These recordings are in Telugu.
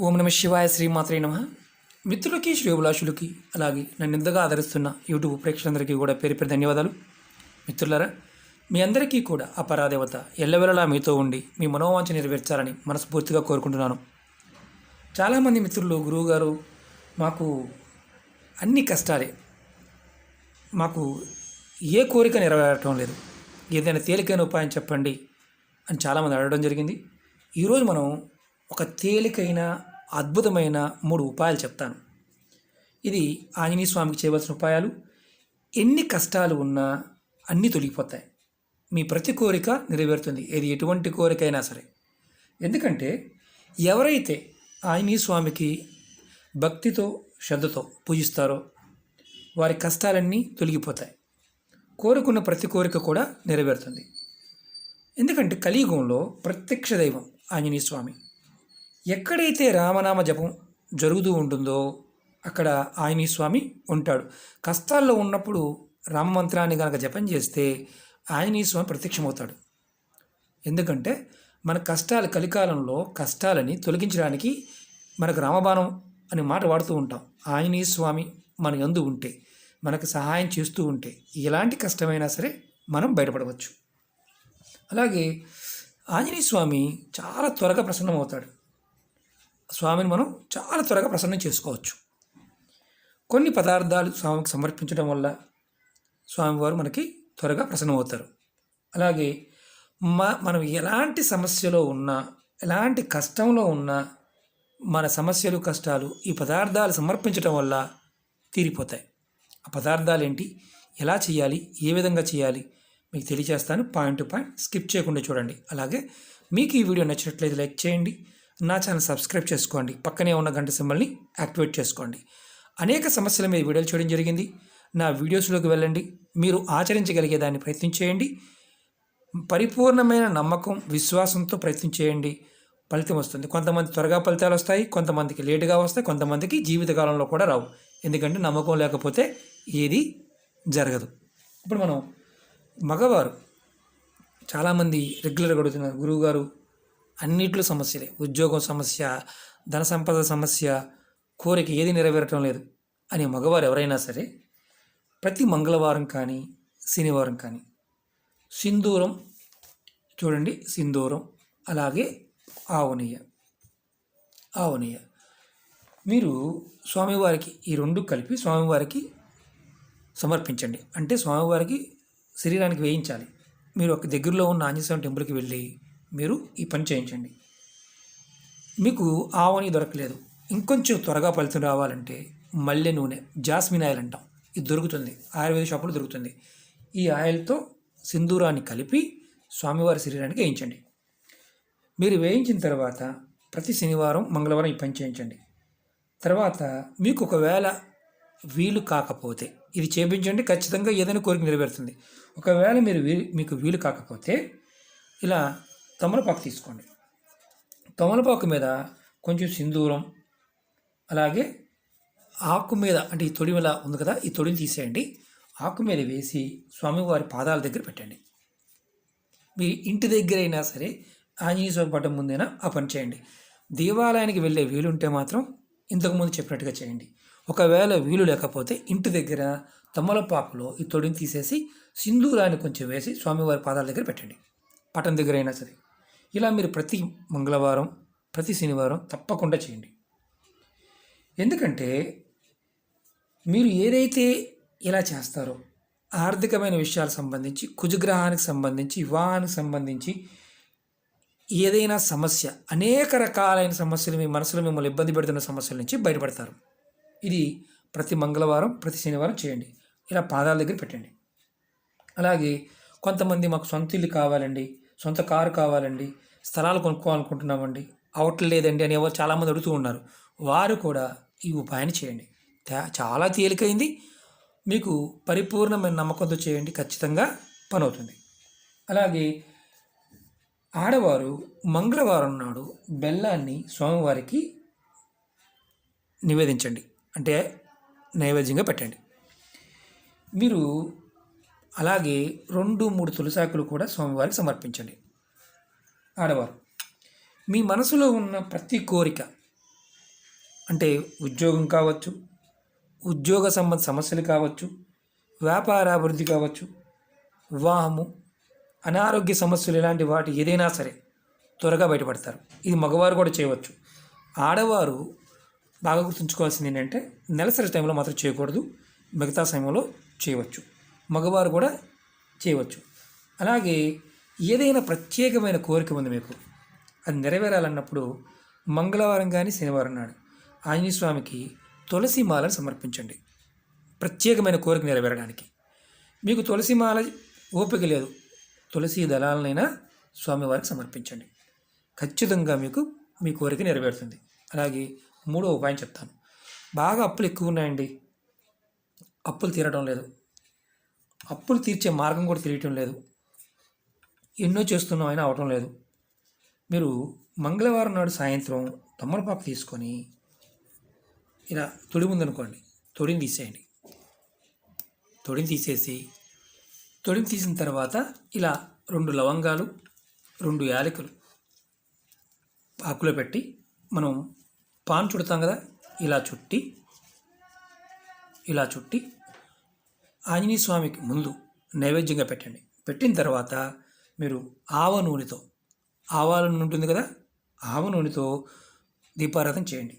ఓం నమ శివాయ శ్రీమాత్రే నమ. మిత్రులకి శ్రేయోభిలాషులకి అలాగే నన్ను ఇంతగా ఆదరిస్తున్న యూట్యూబ్ ప్రేక్షకులందరికీ కూడా పేరు పేరు ధన్యవాదాలు. మిత్రులారా మీ అందరికీ కూడా అపరాదేవత పరాదేవత ఎల్లవెల్లలా మీతో ఉండి మీ మనోవాంఛ నెరవేర్చాలని మనస్ఫూర్తిగా కోరుకుంటున్నాను. చాలామంది మిత్రులు గురువుగారు మాకు అన్ని కష్టాలే. మాకు ఏ కోరిక నెరవేరటం లేదు. ఏదైనా తేలికైన ఉపాయం చెప్పండి అని చాలామంది అడగడం జరిగింది. ఈరోజు మనం ఒక తేలికైన అద్భుతమైన మూడు ఉపాయాలు చెప్తాను. ఇది ఆంజనేయ స్వామికి చేయవలసిన ఉపాయాలు. ఎన్ని కష్టాలు ఉన్నా అన్నీ తొలగిపోతాయి. మీ ప్రతి కోరిక నెరవేరుతుంది. ఏది ఎటువంటి కోరిక అయినా సరే. ఎందుకంటే ఎవరైతే ఆంజనేయ స్వామికి భక్తితో శ్రద్ధతో పూజిస్తారో వారి కష్టాలన్నీ తొలగిపోతాయి. కోరుకున్న ప్రతి కోరిక కూడా నెరవేరుతుంది. ఎందుకంటే కలియుగంలో ప్రత్యక్ష దైవం ఆంజనేయ స్వామి. ఎక్కడైతే రామనామ జపం జరుగుతూ ఉంటుందో అక్కడ ఆంజనేయ స్వామి ఉంటాడు. కష్టాల్లో ఉన్నప్పుడు రామమంత్రాన్ని కనుక జపం చేస్తే ఆంజనేయ స్వామి ప్రత్యక్షమవుతాడు. ఎందుకంటే మన కష్టాలు కలికాలంలో కష్టాలని తొలగించడానికి మనకు రామబాణం అనే మాట వాడుతూ ఉంటాం. ఆంజనేయ స్వామి మన ఎందు ఉంటే మనకు సహాయం చేస్తూ ఉంటే ఎలాంటి కష్టమైనా సరే మనం బయటపడవచ్చు. అలాగే ఆంజనేయ స్వామి చాలా త్వరగా ప్రసన్నమవుతాడు. స్వామిని మనం చాలా త్వరగా ప్రసన్నం చేసుకోవచ్చు. కొన్ని పదార్థాలు స్వామికి సమర్పించడం వల్ల స్వామివారు మనకి త్వరగా ప్రసన్నమవుతారు. అలాగే మా మనం ఎలాంటి సమస్యలో ఉన్నా ఎలాంటి కష్టంలో ఉన్నా మన సమస్యలు కష్టాలు ఈ పదార్థాలు సమర్పించడం వల్ల తీరిపోతాయి. ఆ పదార్థాలు ఏంటి? ఎలా చేయాలి? ఏ విధంగా చేయాలి? మీకు తెలియజేస్తాను. పాయింట్ టు పాయింట్ స్కిప్ చేయకుండా చూడండి. అలాగే మీకు ఈ వీడియో నచ్చినట్లయితే లైక్ చేయండి. నా ఛానల్ సబ్స్క్రైబ్ చేసుకోండి. పక్కనే ఉన్న గంట సింబల్ని యాక్టివేట్ చేసుకోండి. అనేక సమస్యల మీద వీడియోలు చేయడం జరిగింది. నా వీడియోస్లోకి వెళ్ళండి. మీరు ఆచరించగలిగే దాన్ని ప్రయత్నం చేయండి. పరిపూర్ణమైన నమ్మకం విశ్వాసంతో ప్రయత్నం చేయండి. ఫలితం వస్తుంది. కొంతమంది త్వరగా ఫలితాలు వస్తాయి కొంతమందికి లేటుగా వస్తాయి కొంతమందికి జీవితకాలంలో కూడా రావు. ఎందుకంటే నమ్మకం లేకపోతే ఏది జరగదు. ఇప్పుడు మనం మగవారు చాలామంది రెగ్యులర్గా అడుగుతున్నారు గురువుగారు అన్నిట్లో సమస్యలే. ఉద్యోగం సమస్య ధన సంపద సమస్య కోరిక ఏది నెరవేరటం లేదు. అనే మగవారు ఎవరైనా సరే ప్రతి మంగళవారం కానీ శనివారం కానీ సింధూరం చూడండి సింధూరం అలాగే ఆవు నెయ్యి. మీరు స్వామివారికి ఈ రెండు కలిపి స్వామివారికి సమర్పించండి. అంటే స్వామివారికి శరీరానికి వేయించాలి. మీరు ఒక దగ్గరలో ఉన్న ఆంజనేయ టెంపుల్కి వెళ్ళి మీరు ఈ పని చేయించండి. మీకు ఆవని దొరకలేదు. ఇంకొంచెం త్వరగా ఫలితం రావాలంటే మల్లె నూనె జాస్మిన్ ఆయిల్ అంటాం. ఇది దొరుకుతుంది. ఆయుర్వేద షాపులో దొరుకుతుంది. ఈ ఆయిల్తో సింధూరాన్ని కలిపి స్వామివారి శరీరానికి వేయించండి. మీరు వేయించిన తర్వాత ప్రతి శనివారం మంగళవారం ఈ పని చేయించండి. తర్వాత మీకు ఒకవేళ వీలు కాకపోతే ఇది చేపించండి. ఖచ్చితంగా ఏదైనా కోరిక నెరవేరుతుంది. ఒకవేళ మీరు వీ మీకు వీలు కాకపోతే ఇలా తమలపాకు తీసుకోండి. తమలపాకు మీద కొంచెం సింధూరం అలాగే ఆకు మీద అంటే ఈ తొడిమిల ఉంది కదా ఈ తొడిని తీసేయండి. ఆకు మీద వేసి స్వామివారి పాదాల దగ్గర పెట్టండి. మీ ఇంటి దగ్గర అయినా సరే ఆంజనేయ స్వామి పట్టం ముందైనా ఆ పని చేయండి. దేవాలయానికి వెళ్ళే వీలుంటే మాత్రం ఇంతకుముందు చెప్పినట్టుగా చేయండి. ఒకవేళ వీలు లేకపోతే ఇంటి దగ్గర తమలపాకులో ఈ తొడిని తీసేసి సింధూరాన్ని కొంచెం వేసి స్వామివారి పాదాల దగ్గర పెట్టండి. పటం దగ్గర అయినా సరే. ఇలా మీరు ప్రతి మంగళవారం ప్రతి శనివారం తప్పకుండా చేయండి. ఎందుకంటే మీరు ఏదైతే ఇలా చేస్తారో ఆర్థికమైన విషయాలకు సంబంధించి కుజగ్రహానికి సంబంధించి వివాహానికి సంబంధించి ఏదైనా సమస్య అనేక రకాలైన సమస్యలు మీ మనసులో మిమ్మల్ని ఇబ్బంది పెడుతున్న సమస్యల నుంచి బయటపడతారు. ఇది ప్రతి మంగళవారం ప్రతి శనివారం చేయండి. ఇలా పాదాల దగ్గర పెట్టండి. అలాగే కొంతమంది మాకు సొంత ఇల్లు కావాలండి. సొంత కారు కావాలండి స్థలాలు కొనుక్కోవాలనుకుంటున్నామండి అవట్లేదండి అని ఎవరు చాలామంది అడుగుతూ ఉన్నారు. వారు కూడా ఈ ఉపాయాన్ని చేయండి. చాలా తేలికైంది. మీకు పరిపూర్ణమైన నమ్మకంతో చేయండి. ఖచ్చితంగా పని అవుతుంది అలాగే ఆడవారు మంగళవారం నాడు బెల్లాన్ని స్వామివారికి నివేదించండి. అంటే నైవేద్యంగా పెట్టండి. మీరు అలాగే రెండు మూడు తులసాకులు కూడా స్వామివారికి సమర్పించండి. ఆడవారు మీ మనసులో ఉన్న ప్రతి కోరిక అంటే ఉద్యోగం కావచ్చు ఉద్యోగ సంబంధ సమస్యలు కావచ్చు వ్యాపారాభివృద్ధి కావచ్చు వివాహము అనారోగ్య సమస్యలు ఇలాంటి వాటి ఏదైనా సరే త్వరగా బయటపడతారు. ఇది మగవారు కూడా చేయవచ్చు. ఆడవారు బాగా గుర్తుంచుకోవాల్సింది ఏంటంటే నెలసరి టైంలో మాత్రం చేయకూడదు మిగతా సమయంలో చేయవచ్చు. మగవారు కూడా చేయవచ్చు. అలాగే ఏదైనా ప్రత్యేకమైన కోరిక ఉంది మీకు అది నెరవేరాలన్నప్పుడు మంగళవారం కానీ శనివారం నాడు ఆంజనేయ స్వామికి తులసి మాలను సమర్పించండి. ప్రత్యేకమైన కోరిక నెరవేరడానికి. మీకు తులసి మాల ఓపిక లేదు. తులసి దళాలనైనా స్వామివారికి సమర్పించండి. ఖచ్చితంగా మీకు మీ కోరిక నెరవేరుతుంది. అలాగే మూడో ఉపాయం చెప్తాను. బాగా అప్పులు ఎక్కువ ఉన్నాయండి. అప్పులు తీరడం లేదు. అప్పులు తీర్చే మార్గం కూడా తెలియటం లేదు. ఎన్నో చేస్తున్నాం అయినా అవటం లేదు. మీరు మంగళవారం నాడు సాయంత్రం తమ్మలపాకు తీసుకొని ఇలా తొడి ఉందనుకోండి తొడిని తీసేయండి. తొడిని తీసేసి తొడిని తీసిన తర్వాత ఇలా రెండు లవంగాలు రెండు యాలకులు ఆకులో పెట్టి మనం పాన్ చుడతాం కదా ఇలా చుట్టి ఇలా చుట్టి ఆంజనేయ స్వామికి ముందు నైవేద్యంగా పెట్టండి. పెట్టిన తర్వాత మీరు ఆవ నూనెతో ఆవాల నూనె ఉంటుంది కదా ఆవ నూనెతో దీపారాధన చేయండి.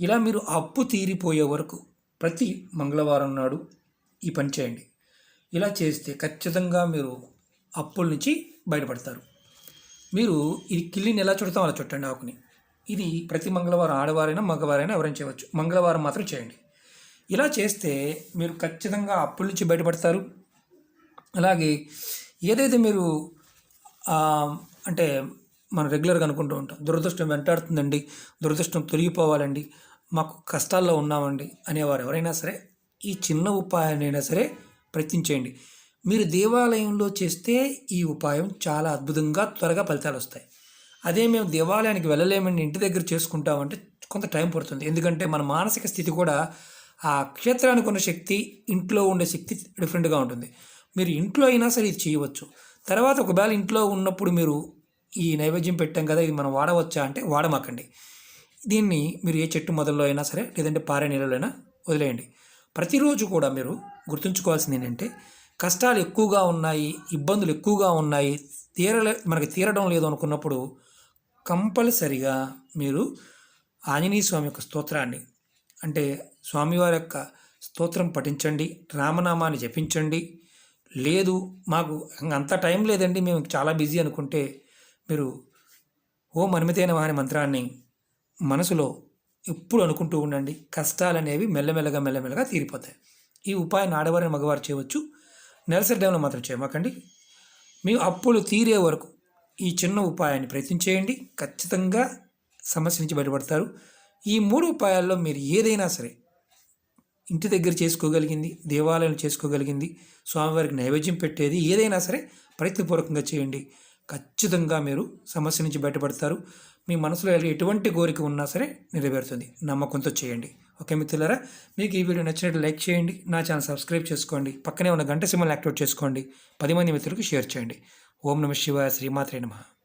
ఇలా మీరు అప్పు తీరిపోయే వరకు ప్రతి మంగళవారం నాడు ఈ పని చేయండి. ఇలా చేస్తే ఖచ్చితంగా మీరు అప్పుల నుంచి బయటపడతారు. మీరు ఇది కిల్లిని ఎలా చుడతాం అలా చుట్టండి ఆకుని. ఇది ప్రతి మంగళవారం ఆడవారైనా మగవారైనా ఎవరైనా చేయవచ్చు. మంగళవారం మాత్రం చేయండి. ఇలా చేస్తే మీరు ఖచ్చితంగా అప్పుల నుంచి బయటపడతారు. అలాగే ఏదైతే మీరు అంటే మనం రెగ్యులర్గా అనుకుంటూ ఉంటాం దురదృష్టం వెంటాడుతుందండి దురదృష్టం తొలగిపోవాలండి మాకు కష్టాల్లో ఉన్నామండి అనేవారు ఎవరైనా సరే ఈ చిన్న ఉపాయాన్నైనా సరే ప్రయత్నించేయండి. మీరు దేవాలయంలో చేస్తే ఈ ఉపాయం చాలా అద్భుతంగా త్వరగా ఫలితాలు వస్తాయి. అదే మేము దేవాలయానికి వెళ్ళలేమండి ఇంటి దగ్గర చేసుకుంటామంటే కొంత టైం పడుతుంది. ఎందుకంటే మన మానసిక స్థితి కూడా ఆ క్షేత్రానికి ఉన్న శక్తి ఇంట్లో ఉండే శక్తి డిఫరెంట్గా ఉంటుంది. మీరు ఇంట్లో అయినా సరే ఇది చేయవచ్చు. తర్వాత ఒకవేళ ఇంట్లో ఉన్నప్పుడు మీరు ఈ నైవేద్యం పెట్టాం కదా ఇది మనం వాడవచ్చా అంటే వాడమాకండి. దీన్ని మీరు ఏ చెట్టు మొదల్లో అయినా సరే లేదంటే పారే నీళ్ళలో అయినా వదిలేయండి. ప్రతిరోజు కూడా మీరు గుర్తుంచుకోవాల్సింది ఏంటంటే కష్టాలు ఎక్కువగా ఉన్నాయి ఇబ్బందులు ఎక్కువగా ఉన్నాయి తీరలే మనకి తీరడం లేదు అనుకున్నప్పుడు కంపల్సరిగా మీరు ఆంజనేయ స్వామి యొక్క స్తోత్రాన్ని అంటే స్వామివారి యొక్క స్తోత్రం పఠించండి రామనామాన్ని జపించండి. లేదు మాకు అంత టైం లేదండి మేము చాలా బిజీ అనుకుంటే మీరు ఓం అనుమతైన వారి మంత్రాన్ని మనసులో ఎప్పుడు అనుకుంటూ ఉండండి. కష్టాలు అనేవి మెల్లమెల్లగా మెల్లమెల్లగా తీరిపోతాయి. ఈ ఉపాయాన్ని ఆడవారిని మగవారు చేయవచ్చు. నెలసరి టైంలో మాత్రం చేయమాకండి. మీ అప్పులు తీరే వరకు ఈ చిన్న ఉపాయాన్ని ప్రయత్నించేయండి ఖచ్చితంగా సమస్య నుంచి బయటపడతారు. ఈ మూడు ఉపాయాల్లో మీరు ఏదైనా సరే ఇంటి దగ్గర చేసుకోగలిగింది దేవాలయం చేసుకోగలిగింది స్వామివారికి నైవేద్యం పెట్టేది ఏదైనా సరే ప్రయత్నపూర్వకంగా చేయండి. ఖచ్చితంగా మీరు సమస్య నుంచి బయటపడతారు. మీ మనసులో ఎటువంటి కోరిక ఉన్నా సరే నెరవేరుతుంది. నమ్మకంతో చేయండి. ఓకే మిత్రులారా మీకు ఈ వీడియో నచ్చినట్టు లైక్ చేయండి నా ఛానల్ సబ్స్క్రైబ్ చేసుకోండి పక్కనే ఉన్న గంట సిమ్మల్ని యాక్టివేట్ చేసుకోండి పది మంది మిత్రులకు షేర్ చేయండి. ఓం నమ శివాయ శ్రీమాత్రే నమః.